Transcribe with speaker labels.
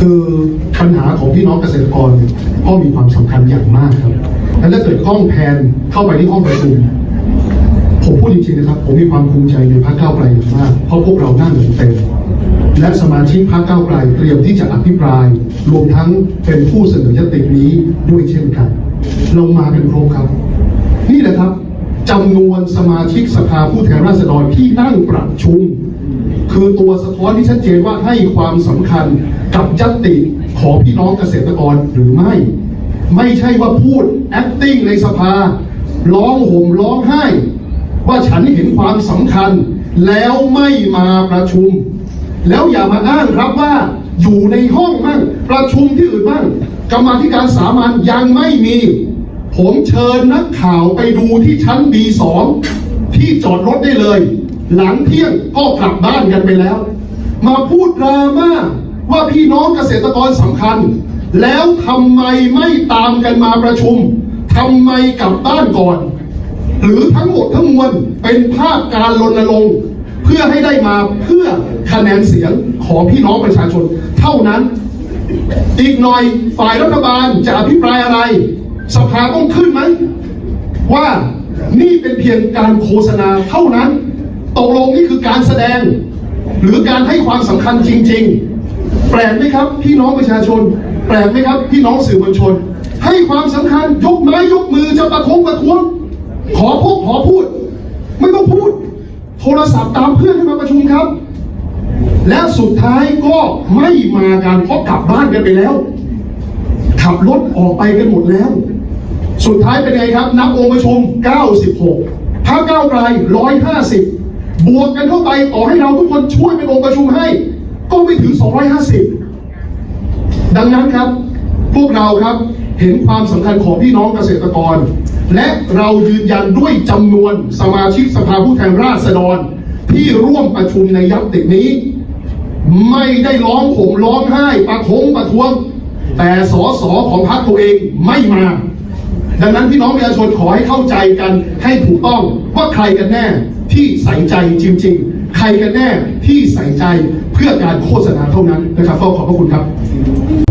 Speaker 1: คือปัญหาของพี่น้องเกษตรกรก็มีความสำคัญอย่างมากครับและถ้าเกิดข้องแพนเข้าไปที่ห้องประชุมผมพูดจริงๆนะครับ ผมมีความภูมิใจในพรรคก้าวไกลอย่างมาก เพราะพวกเราหนั่งกันเต็มและสมาชิกพรรคก้าวไกลเตรียมที่จะอภิปราย รวมทั้งเป็นผู้เสนอยตินี้ด้วยเช่นกันเรามากันครบครับ นี่แหละครับจำนวนสมาชิกสภาผู้แทนราษฎรที่นั่งประชุม คือตัวสะท้อนที่ชัดเจนว่าให้ความสำคัญ กับยติของพี่น้องเกษตรกรหรือไม่ ไม่ใช่ว่าพูด acting ในสภา ร้องห่มร้องไห้ ว่าฉันเห็นความสำคัญ แล้วไม่มาประชุม แล้วอย่ามาอ้างครับว่าอยู่ในห้องมั่งประชุมที่อื่นมั่งกรรมาธิการสามัญยังไม่มี ผมเชิญนักข่าวไปดูที่ชั้น B2 ที่จอดรถได้เลย หลังเที่ยงก็กลับบ้านกันไปแล้ว มาพูดดราม่า ว่าพี่น้องเกษตรกรสำคัญ แล้วทำไมไม่ตามกันมาประชุมทำไมกลับบ้านก่อน หรือทั้งหมดทั้งมวลเป็นภาพการรณรงค์เพื่อให้ได้มาเพื่อคะแนนเสียงของพี่น้องประชาชน เท่านั้น อีกหน่อยฝ่ายรัฐบาลจะอภิปรายอะไร สภาต้องขึ้นไหม ว่านี่เป็นเพียงการโฆษณาเท่านั้นตกลงนี่คือการแสดง หรือการให้ความสำคัญจริง ๆ แปลกไหมครับพี่น้องประชาชน แปลกไหมครับพี่น้องสื่อมวลชน ให้ความสำคัญยกไม้ยกมือจะประท้วงประท้วงขอพบขอพูด ไม่ต้องพูด โทรศัพท์ตามเพื่อนให้มาประชุมครับ และสุดท้ายก็ไม่มากันเพราะกลับบ้านกันไปแล้วขับรถออกไปกันหมดแล้ว สุดท้ายเป็นไงครับ นับองค์ประชุม 96พักเก้าวไกล 150 บวกกันเข้าไปต่อให้เราทุกคนช่วยเป็นองค์ประชุมให้ ก็ไม่ถึง 250 ดังนั้นครับ พวกเราครับเห็นความสำคัญของพี่น้องเกษตรกร และเรายืนยันด้วยจำนวนสมาชิกสภาผู้แทนราษฎร ที่ร่วมประชุมในยัตตินี้ ไม่ได้ร้องผมร้องไห้ประท้งประท้วง แต่สอสอของพรรคตัวเองไม่มา ดังนั้นพี่น้องประชาชนขอให้เข้าใจกันให้ถูกต้องว่าใครกันแน่ที่ใส่ใจจริง ๆ ใครกันแน่ที่ใส่ใจเพื่อการโฆษณาเท่านั้นนะครับก็ขอบพระคุณครับ